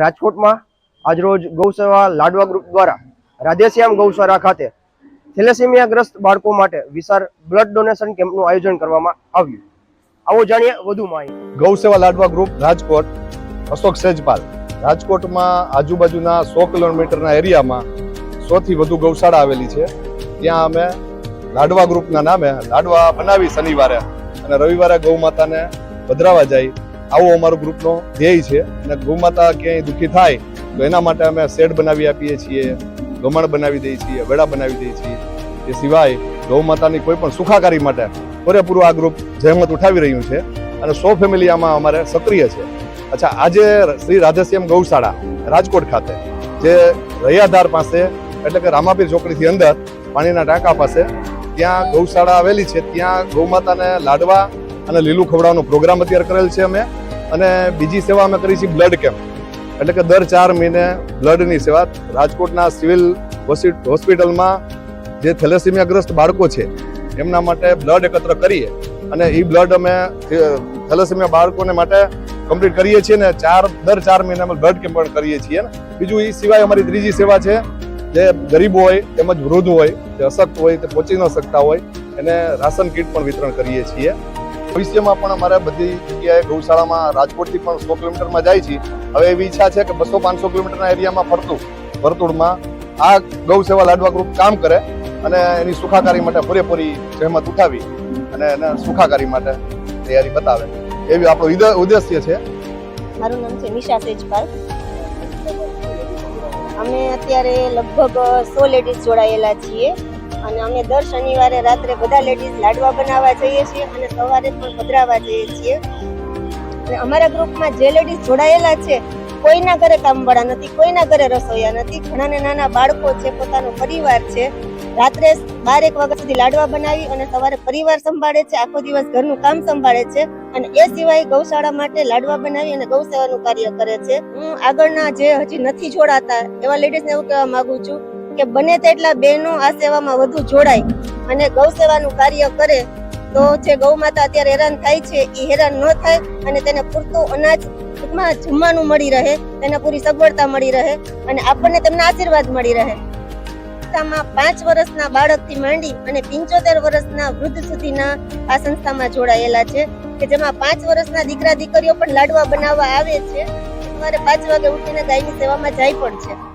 રાજકોટમાં આજરોજ ગૌસેવા લાડવા ગ્રુપ દ્વારા રાધેશ્યામ ગૌશાળા ખાતે થેલેસેમિયાગ્રસ્ત બાળકો માટે વિશાળ બ્લડ ડોનેશન કેમ્પનું આયોજન કરવામાં આવ્યું. આવો જાણીએ વધુ માહિતી. ગૌસેવા લાડવા ગ્રુપ રાજકોટ, અશોક સેજપાલ. રાજકોટમાં આજુબાજુના સો કિલોમીટરના એરિયામાં સોથી વધુ ગૌશાળા આવેલી છે. ત્યાં અમે લાડવા ગ્રુપના નામે લાડવા બનાવી શનિવારે અને રવિવારે ગૌ માતાને પધરાવા જાય આવો અમારો ગ્રુપનો ધ્યેય છે અને ગૌ માતા ક્યાંય દુઃખી થાય, તો એના માટે અમે શેડ બનાવી આપીએ છીએ, ગમણ બનાવી દઈએ છીએ વેડા બનાવી દઈએ છીએ. એ સિવાય ગૌ માતાની કોઈ પણ સુખાકારી માટે પૂરેપૂરું આ ગ્રુપ જહેમત ઉઠાવી રહ્યું છે અને સો ફેમિલી આમાં અમારે સક્રિય છે. અચ્છા, આજે શ્રી રાધેશ્યામ ગૌશાળા રાજકોટ ખાતે, જે રૈયાધાર પાસે, એટલે કે રામાપીર ચોકડીથી અંદર પાણીના ટાંકા પાસે, ત્યાં ગૌશાળા આવેલી છે, ત્યાં ગૌમાતાને લાડવા અને લીલું ખવડાવવાનો પ્રોગ્રામ અત્યારે કરેલ છે અમે. અને બીજી સેવા અમે કરી છે બ્લડ કેમ્પ. એટલે કે દર ચાર મહિને બ્લડની સેવા રાજકોટના સિવિલ હોસ્પિટલમાં જે થેલેસીમિયાગ્રસ્ત બાળકો છે, એમના માટે બ્લડ એકત્ર કરીએ. અને એ બ્લડ અમે થેલેસીમિયા બાળકોને માટે કમ્પ્લીટ કરીએ છીએ ને ચાર, દર ચાર મહિને અમે બ્લડ કેમ્પ પણ કરીએ છીએ. બીજું એ સિવાય અમારી ત્રીજી સેવા છે, જે ગરીબ હોય, તેમજ વૃદ્ધ હોય, જે અશક્ત હોય, તે પહોંચી ન શકતા હોય, એને રાશન કીટ પણ વિતરણ કરીએ છીએ. ભવિષ્યમાં પણ અમારે બધી જગ્યાએ ગૌશાળામાં રાજકોટથી પણ સો કિલોમીટરમાં જાય છે. હવે એવી ઈચ્છા છે કે બસો પાંચસો કિલોમીટરના એરિયામાં ફરતું, વર્તુળમાં આ ગૌ સેવા લાડવા ગ્રુપ કામ કરે અને એની સુખાકારી માટે પૂરેપૂરી જહેમત ઉઠાવી અને એને સુખાકારી માટે તૈયારી બતાવે. એવી આપણો ઉદ્દેશ્ય છે. મારું નામ છે નિશા સેજપાલ. અમે અત્યારે લગભગ સો લેડીઝ જોડાયેલા છીએ. અને અમે દર શનિવારે રાત્રે બધા લેડીઝ લાડવા બનાવવા જઈએ છીએ અને સવારે પણ પધરાવા જઈએ છીએ. અને અમારા ગ્રુપમાં જે લેડીઝ જોડાયેલા છે, કોઈના ઘરે કામવાળા નથી, કોઈના ઘરે રસોઈયા નથી, ઘણાને નાના બાળકો છે, પોતાનો પરિવાર છે. રાત્રે બાર એક વાગ્યા સુધી લાડવા બનાવી અને સવારે પરિવાર સંભાળે છે, આખો દિવસ ઘરનું કામ સંભાળે છે. અને એ સિવાય ગૌશાળા માટે લાડવા બનાવી અને ગૌસેવાનું કાર્ય કરે છે. હું આગળના જે હજી નથી જોડાતા એવા લેડીઝને એવું કહેવા માંગુ છું કે બને તેટલા બહેનો આ સેવામાં વધુ જોડાય અને ગૌ સેવાનું કાર્ય કરે, તો જે ગૌ માતા અત્યારે હેરાન થાય છે, એ હેરાન ન થાય અને તેને પૂરતું અનાજ ટૂંકમાં જમવાનું મળી રહે, તેને પૂરી સગવડતા મળી રહે અને આપણને તેમના આશીર્વાદ મળી રહે. સંસ્થામાં પાંચ વર્ષના બાળકથી માંડી અને પિંચોતેર વર્ષના વૃદ્ધ સુધીના આ સંસ્થામાં જોડાયેલા છે, કે જેમાં પાંચ વર્ષના દીકરા દીકરીઓ પણ લાડવા બનાવવા આવે છે. સવારે પાંચ વાગે ઉઠીને ગાયની સેવામાં જાય પણ છે.